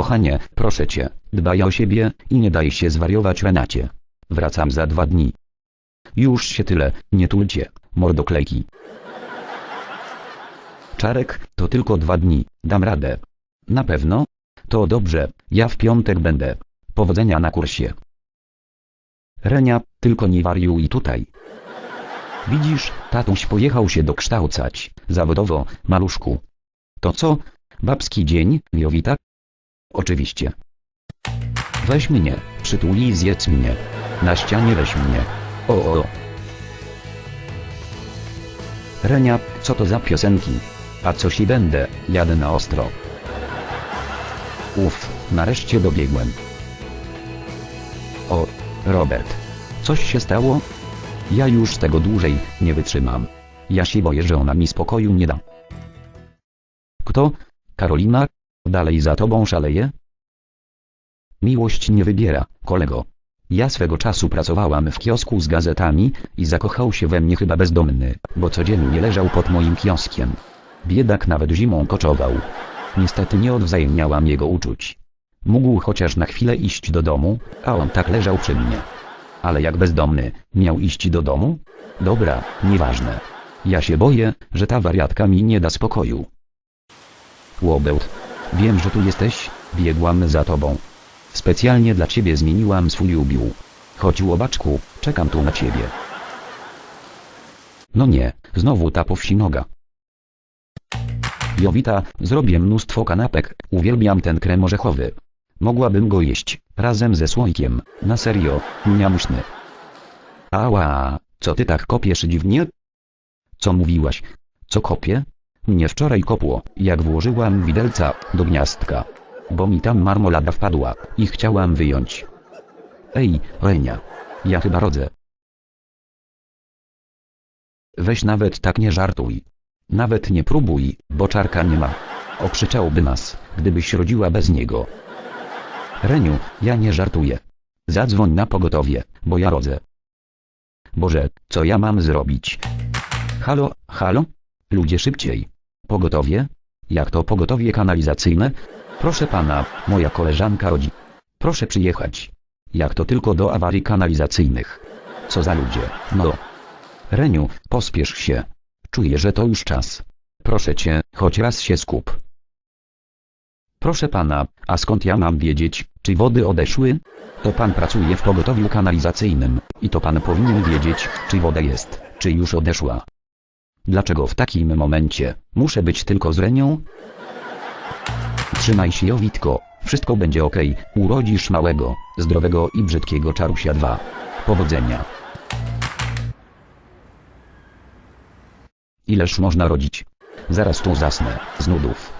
Kochanie, proszę cię, dbaj o siebie i nie daj się zwariować Renacie. Wracam za dwa dni. Już się tyle, nie tulcie, mordoklejki. Czarek, to tylko dwa dni, dam radę. Na pewno? To dobrze, ja w piątek będę. Powodzenia na kursie. Renia, tylko nie wariuj tutaj. Widzisz, tatuś pojechał się dokształcać, zawodowo, maluszku. To co? Babski dzień, Jowita? Oczywiście. Weź mnie, przytuli i zjedz mnie. Na ścianie weź mnie. O, o, o. Renia, co to za piosenki? A coś i będę, jadę na ostro. Uff, nareszcie dobiegłem. O, Robert. Coś się stało? Ja już tego dłużej nie wytrzymam. Ja się boję, że ona mi spokoju nie da. Kto? Karolina? Dalej za tobą szaleje? Miłość nie wybiera, kolego. Ja swego czasu pracowałam w kiosku z gazetami i zakochał się we mnie chyba bezdomny, bo codziennie leżał pod moim kioskiem. Biedak nawet zimą koczował. Niestety nie odwzajemniałam jego uczuć. Mógł chociaż na chwilę iść do domu, a on tak leżał przy mnie. Ale jak bezdomny, miał iść do domu? Dobra, nieważne. Ja się boję, że ta wariatka mi nie da spokoju. Łobełt. Wiem, że tu jesteś, biegłam za tobą. Specjalnie dla ciebie zmieniłam swój ubiór. Chodź łobaczku, czekam tu na ciebie. No nie, znowu ta powsinoga. Jowita, zrobię mnóstwo kanapek, uwielbiam ten krem orzechowy. Mogłabym go jeść, razem ze słoikiem, na serio, miamuśny. Ała, co ty tak kopiesz dziwnie? Co mówiłaś? Co kopię? Mnie wczoraj kopło, jak włożyłam widelca do gniazdka. Bo mi tam marmolada wpadła i chciałam wyjąć. Ej, Renia. Ja chyba rodzę. Weź nawet tak nie żartuj. Nawet nie próbuj, bo czarka nie ma. Okrzyczałby nas, gdybyś rodziła bez niego. Reniu, ja nie żartuję. Zadzwoń na pogotowie, bo ja rodzę. Boże, co ja mam zrobić? Halo, halo? Ludzie szybciej. Pogotowie? Jak to pogotowie kanalizacyjne? Proszę pana, moja koleżanka rodzi. Proszę przyjechać. Jak to tylko do awarii kanalizacyjnych. Co za ludzie, no. Reniu, pospiesz się. Czuję, że to już czas. Proszę cię, choć raz się skup. Proszę pana, a skąd ja mam wiedzieć, czy wody odeszły? To pan pracuje w pogotowiu kanalizacyjnym, i to pan powinien wiedzieć, czy woda jest, czy już odeszła. Dlaczego w takim momencie muszę być tylko z Renią? Trzymaj się Jowitko, wszystko będzie ok, urodzisz małego, zdrowego i brzydkiego czarusia 2. Powodzenia. Ileż można rodzić? Zaraz tu zasnę, z nudów.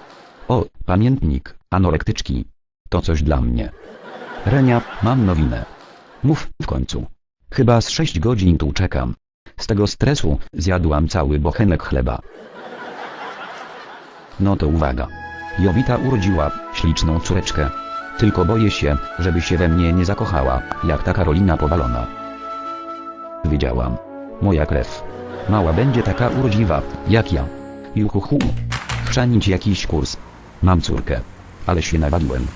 O, pamiętnik, anorektyczki. To coś dla mnie. Renia, mam nowinę. Mów, w końcu. Chyba z 6 godzin tu czekam. Z tego stresu zjadłam cały bochenek chleba. No to uwaga. Jowita urodziła śliczną córeczkę. Tylko boję się, żeby się we mnie nie zakochała, jak ta Karolina powalona. Wiedziałam. Moja krew. Mała będzie taka urodziwa, jak ja. Juhuhu. Chrzanić jakiś kurs. Mam córkę. Ale się nawaliłem.